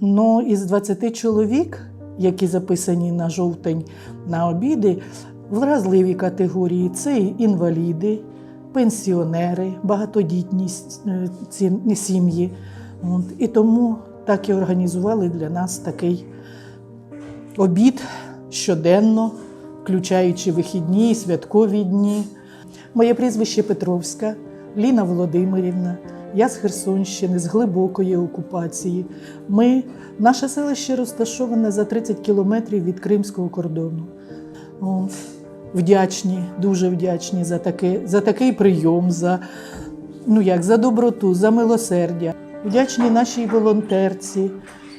Ну, із 20 чоловік, які записані на жовтень на обіди, вразливі категорії це інваліди, пенсіонери, багатодітні е, сім'ї. І тому так і організували для нас такий обід щоденно, включаючи вихідні і святкові дні. Моє прізвище Петровська, Ліна Володимирівна. Я з Херсонщини, з глибокої окупації. Ми, наше селище розташоване за 30 кілометрів від кримського кордону. Вдячні, дуже вдячні за, таке, за такий прийом, за, ну як, за доброту, за милосердя. Вдячні нашій волонтерці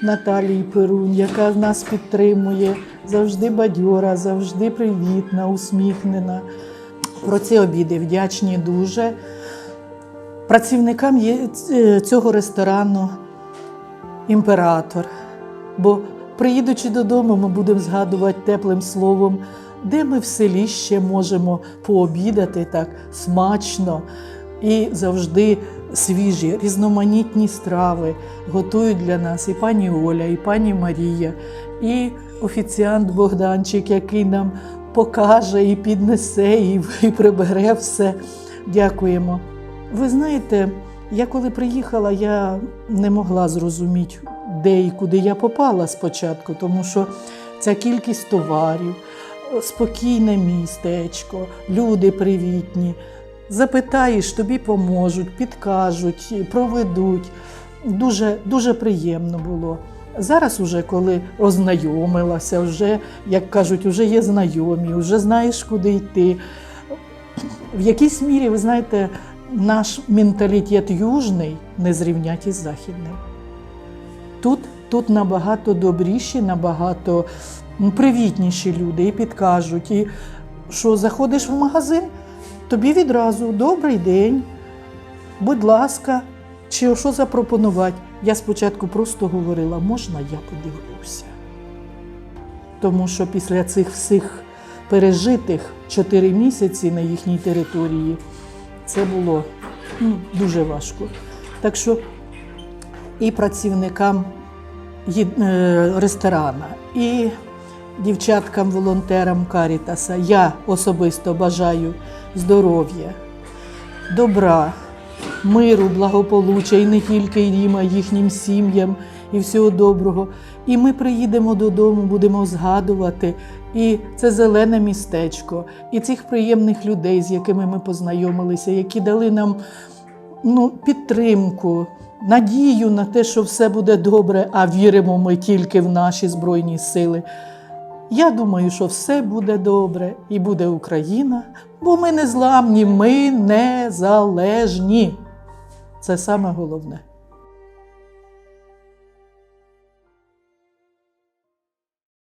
Наталії Перунь, яка нас підтримує, завжди бадьора, завжди привітна, усміхнена. Про ці обіди вдячні дуже. Працівникам е, цього ресторану імператор. Бо приїдучи додому, ми будемо згадувати теплим словом, де ми в селі ще можемо пообідати так смачно і завжди свіжі, різноманітні страви готують для нас і пані Оля, і пані Марія, і офіціант Богданчик, який нам покаже і піднесе, і прибере все. Дякуємо. Ви знаєте, я коли приїхала, я не могла зрозуміти, де і куди я попала спочатку, тому що ця кількість товарів, спокійне містечко, люди привітні. Запитаєш, тобі поможуть, підкажуть, проведуть. Дуже, дуже приємно було. Зараз, уже коли ознайомилася, вже, як кажуть, вже є знайомі, вже знаєш, куди йти. В якійсь мірі, ви знаєте, наш менталітет южний не зрівнять із західним. Тут, тут набагато добріші, набагато привітніші люди і підкажуть. І що заходиш в магазин, тобі відразу добрий день, будь ласка, чи що запропонувати. Я спочатку просто говорила, можна я подивлюся. Тому що після цих всіх пережитих 4 місяці на їхній території це було ну, дуже важко. Так що і працівникам е, ресторана, і дівчаткам-волонтерам Карітаса я особисто бажаю здоров'я, добра, миру, благополуччя і не тільки їм, а їхнім сім'ям і всього доброго. І ми приїдемо додому, будемо згадувати і це зелене містечко, і цих приємних людей, з якими ми познайомилися, які дали нам ну, підтримку, надію на те, що все буде добре, а віримо ми тільки в наші Збройні сили. Я думаю, що все буде добре і буде Україна, бо ми не зламні, ми незалежні. Це саме головне.